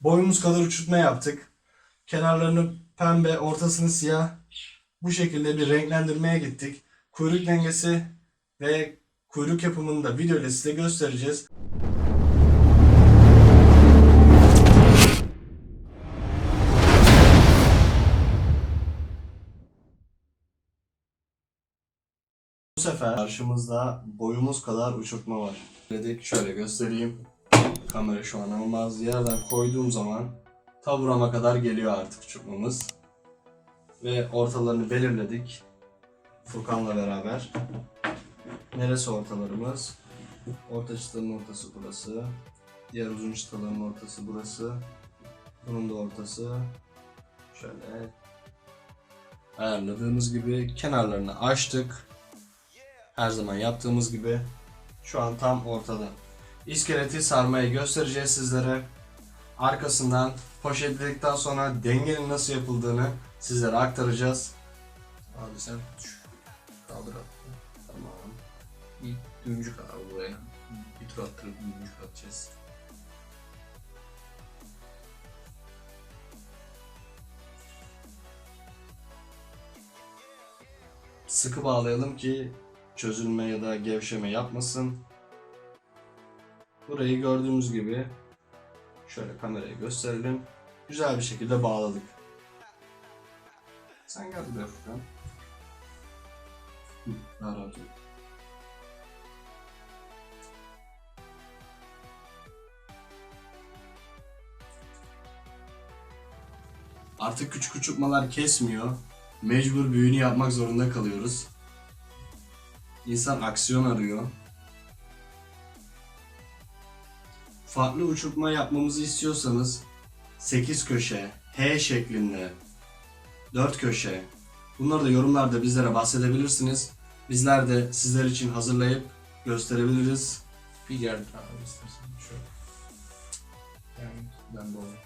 boyumuz kadar uçurtma yaptık. Kenarlarını pembe, ortasını siyah. Bu şekilde bir renklendirmeye gittik. Kuyruk dengesi ve kuyruk yapımını da video ile size göstereceğiz. Bu sefer karşımızda boyumuz kadar uçurtma var. Dedik şöyle göstereyim. Kamera şu an almaz. Yerden koyduğum zaman taburama kadar geliyor artık uçurtmamız. Ve ortalarını belirledik. Furkan'la beraber. Neresi ortalarımız? Orta çıtanın ortası burası. Diğer uzun çıtaların ortası burası. Bunun da ortası. Şöyle ayarladığımız gibi kenarlarını açtık. Her zaman yaptığımız gibi şu an tam ortada. İskeleti sarmayı göstereceğiz sizlere. Arkasından poşetledikten sonra dengenin nasıl yapıldığını sizlere aktaracağız. Abi sen. Kaldır. Tamam. Bir düğümcük abi buraya. Bir tur attırıp düğümcük atacağız. Sıkı bağlayalım ki çözülme ya da gevşeme yapmasın. Burayı gördüğümüz gibi şöyle kameraya gösterelim. Güzel bir şekilde bağladık. Sen gel buraya Furkan. Daha rahat ol. Artık küçük uçurtmalar kesmiyor. Mecbur büyüğünü yapmak zorunda kalıyoruz. İnsan aksiyon arıyor. Farklı uçurtma yapmamızı istiyorsanız 8 köşe, H şeklinde, 4 köşe. Bunları da yorumlarda bizlere bahsedebilirsiniz. Bizler de sizler için hazırlayıp gösterebiliriz. Bir gerdir abi istersen. Şöyle. Yani ben olayım.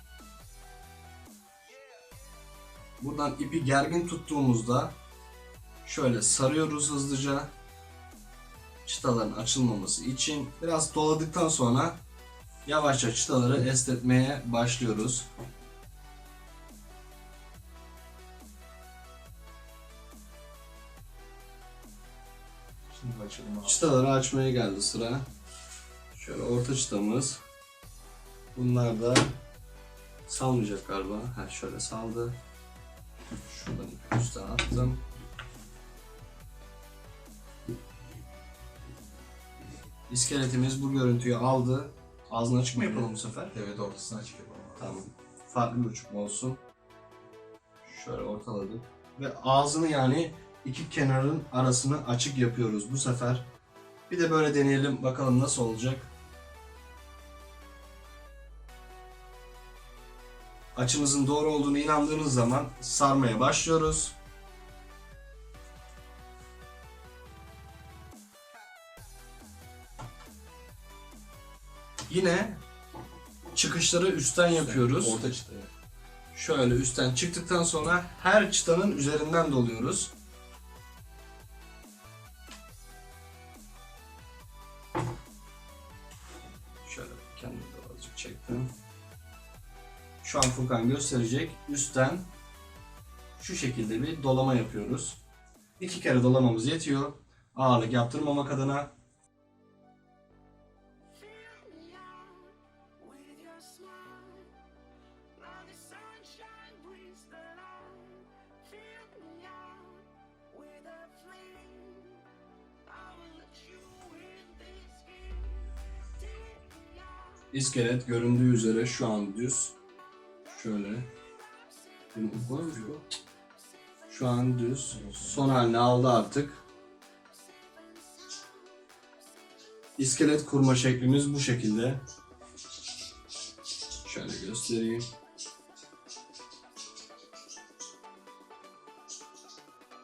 Buradan ipi gergin tuttuğumuzda şöyle sarıyoruz hızlıca. Çıtaların açılmaması için biraz doladıktan sonra yavaşça çıtaları esnetmeye başlıyoruz. Çıtaları açmaya geldi sıra. Şöyle orta çıtamız. Bunlar da salmayacak galiba. Ha şöyle saldı. Şuradan üstten attım. İskeletimiz bu görüntüyü aldı. Ağzını açık mı yapalım bu sefer? Evet ortasını açık yapalım. Tamam. Farklı bir uçurtma olsun. Şöyle ortaladık. Ve ağzını yani iki kenarın arasını açık yapıyoruz bu sefer. Bir de böyle deneyelim bakalım nasıl olacak. Açımızın doğru olduğunu inandığınız zaman sarmaya başlıyoruz. Yine çıkışları üstten yapıyoruz. Orta çıta evet. Şöyle üstten çıktıktan sonra her çıtanın üzerinden doluyoruz. Şöyle kendimi de azıcık çektim. Şu an Furkan gösterecek. Üstten şu şekilde bir dolama yapıyoruz. İki kere dolamamız yetiyor. Ağırlık yaptırmamak adına. İskelet göründüğü üzere şu an düz. Şöyle. Şu an düz. Son halini aldı artık. İskelet kurma şeklimiz bu şekilde. Şöyle göstereyim.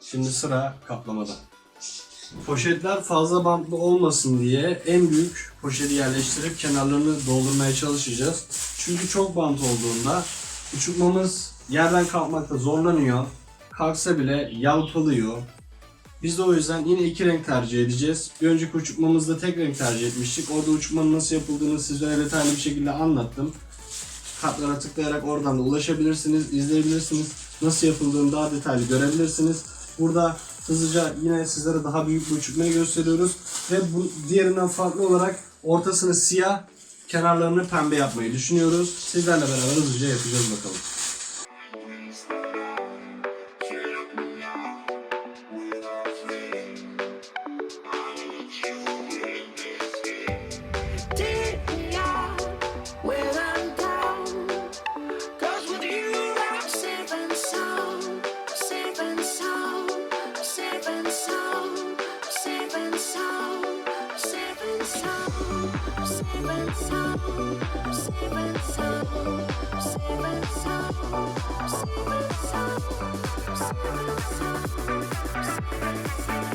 Şimdi sıra kaplamada. Poşetler fazla bantlı olmasın diye en büyük poşeti yerleştirip kenarlarını doldurmaya çalışacağız. Çünkü çok bant olduğunda uçurtmamız yerden kalkmakta zorlanıyor. Kalksa bile yalpalıyor. Biz de o yüzden yine iki renk tercih edeceğiz. Bir önceki uçurtmamızda tek renk tercih etmiştik. Orada uçurtmanın nasıl yapıldığını sizlere detaylı bir şekilde anlattım. Kartlara tıklayarak oradan da ulaşabilirsiniz, izleyebilirsiniz. Nasıl yapıldığını daha detaylı görebilirsiniz. Burada hızlıca yine sizlere daha büyük bir uçurtmayı gösteriyoruz. Ve bu diğerinden farklı olarak ortasını siyah, kenarlarını pembe yapmayı düşünüyoruz. Sizlerle beraber hızlıca yapacağız bakalım. Thank you.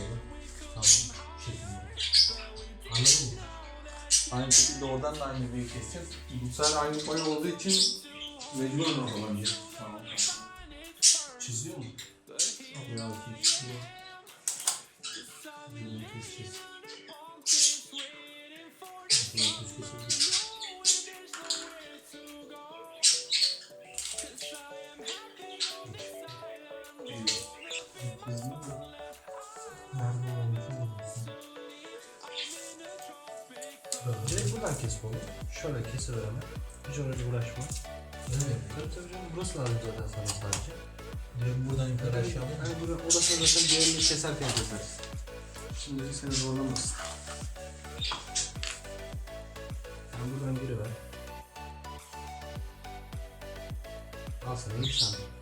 doğru. Tamam. Şekilde. Anladın mı? Aynı şekilde oradan da aynı büyük keseceğiz. Bu sefer aynı boy olduğu için mecburen olamayacak. Tamam. Çiziyor mu? Biraz çiziyor. Bunu keseceğiz. Mm-hmm. herkes bu. Şöyle kesiver hemen. Hiç oraya uğraşma. Öyle yapıyorum. Tabii canım burası lazım zaten sana sadece. Direkt buradan yukarı hani aşağı alın. Yani burada orası zaten diğerini keserken keseriz. Şimdi seni zorlamasın. Yani buradan giriver. Al sana 3 tane.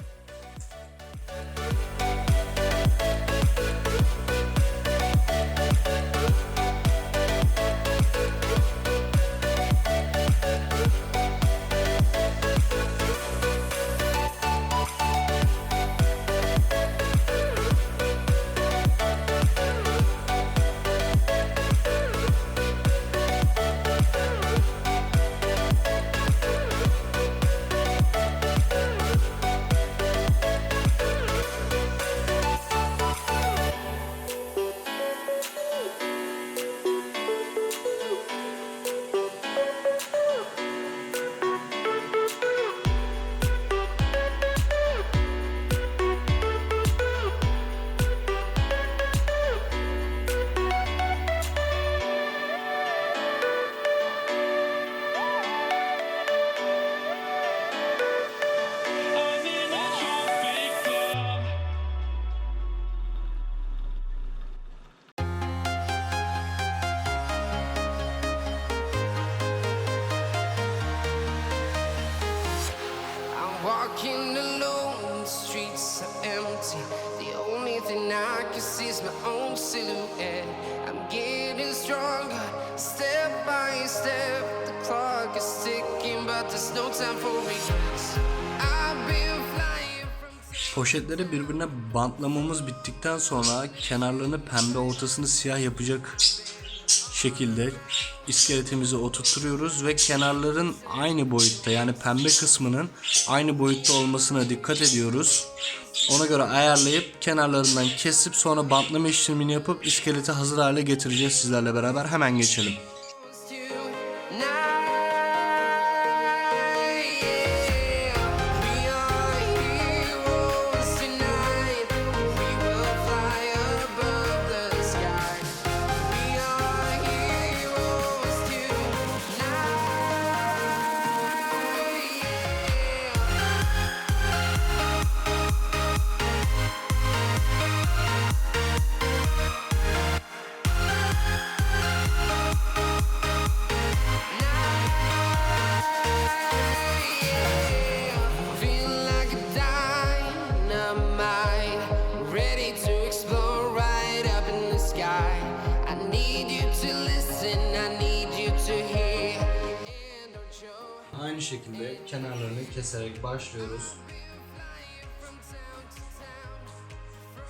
Walking alone, the streets are empty. The only thing I can see is my own silhouette. I'm getting stronger, step by step. The clock is ticking, but there's no time for regrets. I've been flying from. Poşetleri birbirine bantlamamız bittikten sonra kenarlarını pembe ortasını siyah yapacak şekilde iskeletimizi oturtuyoruz ve kenarların aynı boyutta yani pembe kısmının aynı boyutta olmasına dikkat ediyoruz. Ona göre ayarlayıp kenarlarından kesip sonra bantlama işlemini yapıp iskeleti hazır hale getireceğiz sizlerle beraber. Hemen geçelim. Aynı şekilde kenarlarını keserek başlıyoruz.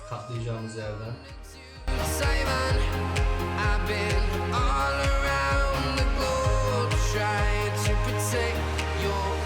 Katlayacağımız yerden. Trying to protect your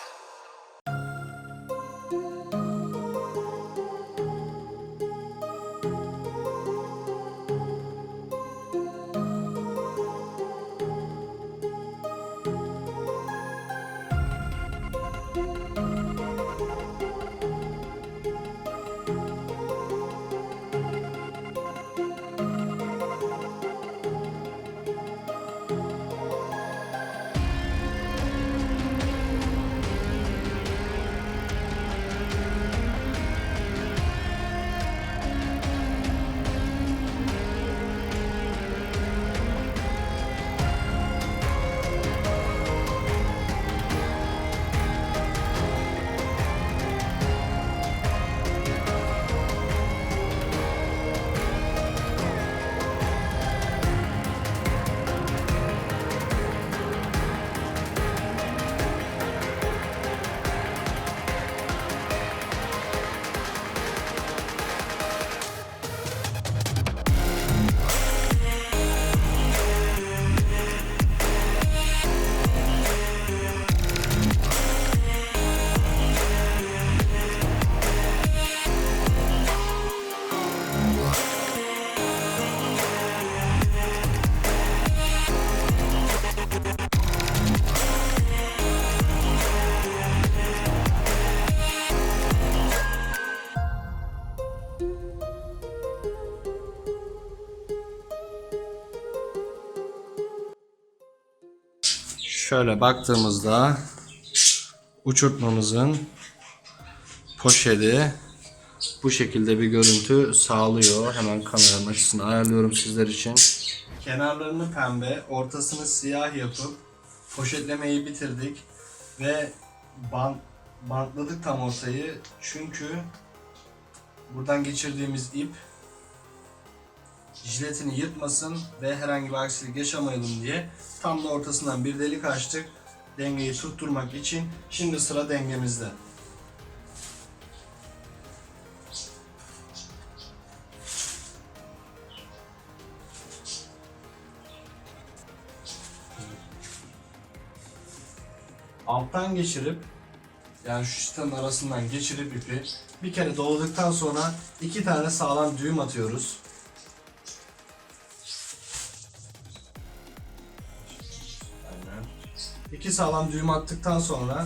Şöyle baktığımızda uçurtmamızın poşeti bu şekilde bir görüntü sağlıyor. Hemen kameranın açısını ayarlıyorum sizler için. Kenarlarını pembe, ortasını siyah yapıp poşetlemeyi bitirdik ve bant, bantladık tam ortayı çünkü buradan geçirdiğimiz ip jiletini yırtmasın ve herhangi bir aksilik yaşamayalım diye tam da ortasından bir delik açtık dengeyi tutturmak için. Şimdi sıra dengemizde. alttan geçirip yani şu çıtanın arasından geçirip ipi bir kere doladıktan sonra iki tane sağlam düğüm atıyoruz. İki sağlam düğüm attıktan sonra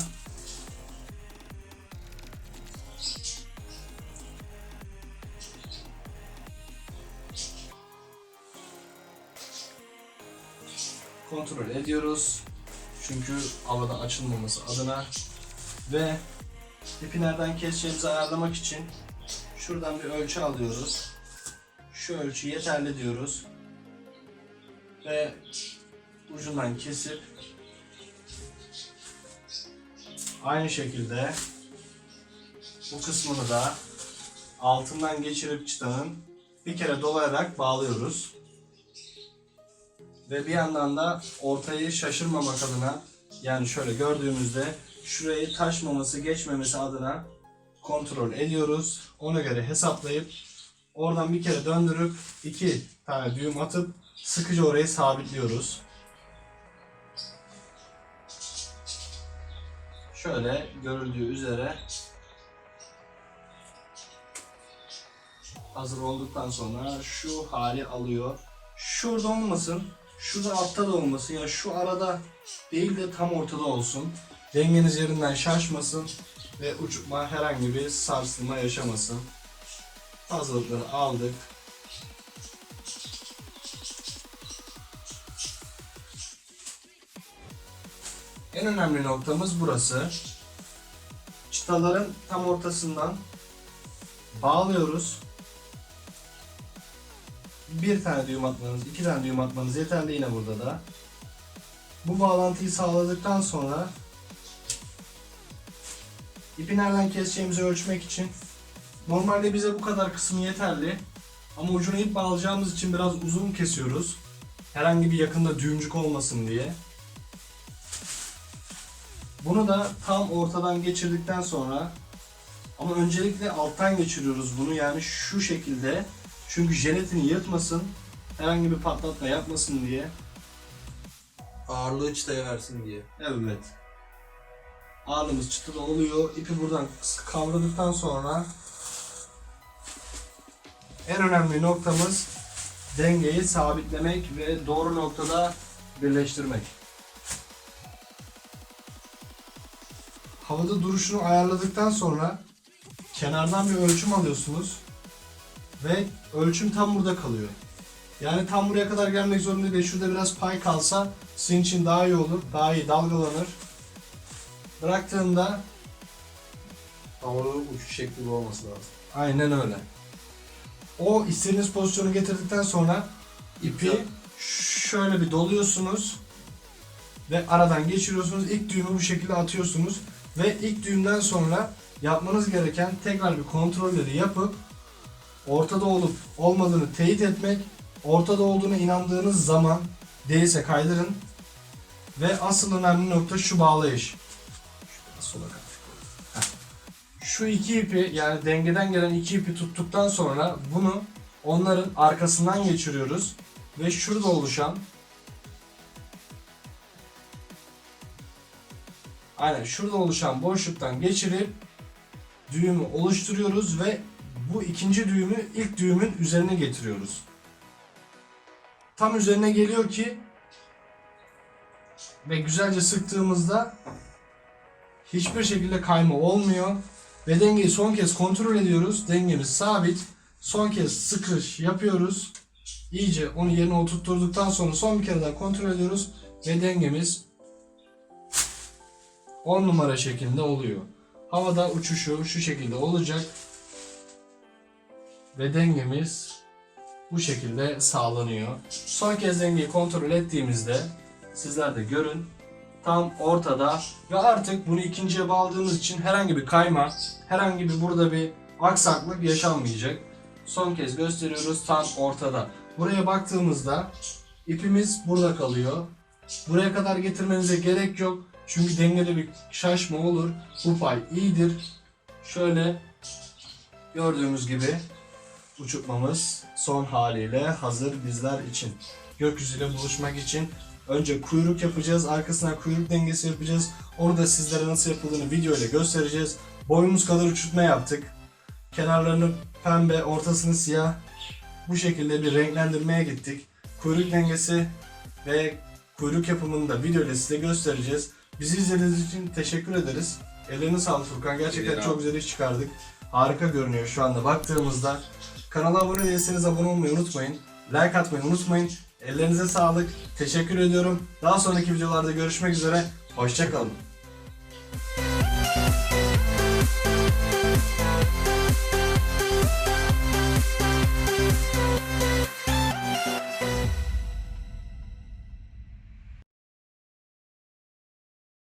kontrol ediyoruz. Çünkü havada açılmaması adına ve ipi nereden keseceğimizi ayarlamak için şuradan bir ölçü alıyoruz. Şu ölçü yeterli diyoruz. Ve ucundan kesip aynı şekilde bu kısmını da altından geçirip çıtanın bir kere dolayarak bağlıyoruz. Ve bir yandan da ortayı şaşırmamak adına yani şöyle gördüğümüzde şurayı taşmaması geçmemesi adına kontrol ediyoruz. Ona göre hesaplayıp oradan bir kere döndürüp iki tane düğüm atıp sıkıca orayı sabitliyoruz. Şöyle görüldüğü üzere hazır olduktan sonra şu hali alıyor. Şurada olmasın, şurada altta da olmasın ya şu arada değil de tam ortada olsun. Dengeniz yerinden şaşmasın ve uçurtma herhangi bir sarsılma yaşamasın. Hazırlıkları aldık. En önemli noktamız burası. Çıtaların tam ortasından bağlıyoruz. Bir tane düğüm atmanız, iki tane düğüm atmanız yeterli yine burada da. Bu bağlantıyı sağladıktan sonra ipi nereden keseceğimizi ölçmek için normalde bize bu kadar kısmı yeterli. Ama ucuna ip bağlayacağımız için biraz uzun kesiyoruz. Herhangi bir yakında düğümcük olmasın diye. Bunu da tam ortadan geçirdikten sonra ama öncelikle alttan geçiriyoruz bunu yani şu şekilde. Çünkü jelatini yırtmasın, herhangi bir patlatma yapmasın diye. Ağırlığı çıtaya versin diye. Evet. Ağırlığımız çıtıda oluyor. İpi buradan kavradıktan sonra en önemli noktamız dengeyi sabitlemek ve doğru noktada birleştirmek. Havada duruşunu ayarladıktan sonra kenardan bir ölçüm alıyorsunuz ve ölçüm tam burada kalıyor. Yani tam buraya kadar gelmek zorunda değil. Şurada biraz pay kalsa sizin için daha iyi olur. Daha iyi dalgalanır. Bıraktığımda Havalı uçuş şekli bu olması lazım. aynen öyle. O istediğiniz pozisyonu getirdikten sonra ipi şöyle bir doluyorsunuz ve aradan geçiriyorsunuz. İlk düğümü bu şekilde atıyorsunuz ve ilk düğümden sonra yapmanız gereken tekrar bir kontrolleri yapıp ortada olup olmadığını teyit etmek, ortada olduğuna inandığınız zaman değilse kaydırın ve asıl önemli nokta şu bağlayış. Sola. Şu iki ipi yani dengeden gelen iki ipi tuttuktan sonra bunu onların arkasından geçiriyoruz ve şurada oluşan Aynen şurada oluşan boşluktan geçirip düğümü oluşturuyoruz ve bu ikinci düğümü ilk düğümün üzerine getiriyoruz. Tam üzerine geliyor ki ve güzelce sıktığımızda hiçbir şekilde kayma olmuyor ve dengeyi son kez kontrol ediyoruz. Dengemiz sabit. Son kez sıkış yapıyoruz. İyice onu yerine oturtturduktan sonra son bir kere daha kontrol ediyoruz ve dengemiz 10 numara şeklinde oluyor. Havada uçuşu şu şekilde olacak. Ve dengemiz bu şekilde sağlanıyor. Son kez dengeyi kontrol ettiğimizde sizler de görün. Tam ortada ve artık bunu ikinciye bağladığımız için herhangi bir kayma, herhangi bir burada bir aksaklık yaşanmayacak. Son kez gösteriyoruz tam ortada. Buraya baktığımızda ipimiz burada kalıyor. Buraya kadar getirmenize gerek yok. Çünkü dengede bir şaşma olur. Bu pay iyidir. Şöyle gördüğümüz gibi uçurtmamız son haliyle hazır bizler için. Gökyüzüyle buluşmak için önce kuyruk yapacağız. Arkasından kuyruk dengesi yapacağız. Onu da sizlere nasıl yapıldığını video ile göstereceğiz. Boyumuz kadar uçurtma yaptık. Kenarlarını pembe, ortasını siyah. Bu şekilde bir renklendirmeye gittik. Kuyruk dengesi ve kuyruk yapımını da video ile size göstereceğiz. Bizi izlediğiniz için teşekkür ederiz. Ellerine sağlık Furkan. Gerçekten çok güzel iş çıkardık. Harika görünüyor şu anda baktığımızda. Kanala abone değilseniz abone olmayı unutmayın. Like atmayı unutmayın. Ellerinize sağlık. Teşekkür ediyorum. Daha sonraki videolarda görüşmek üzere. Hoşçakalın.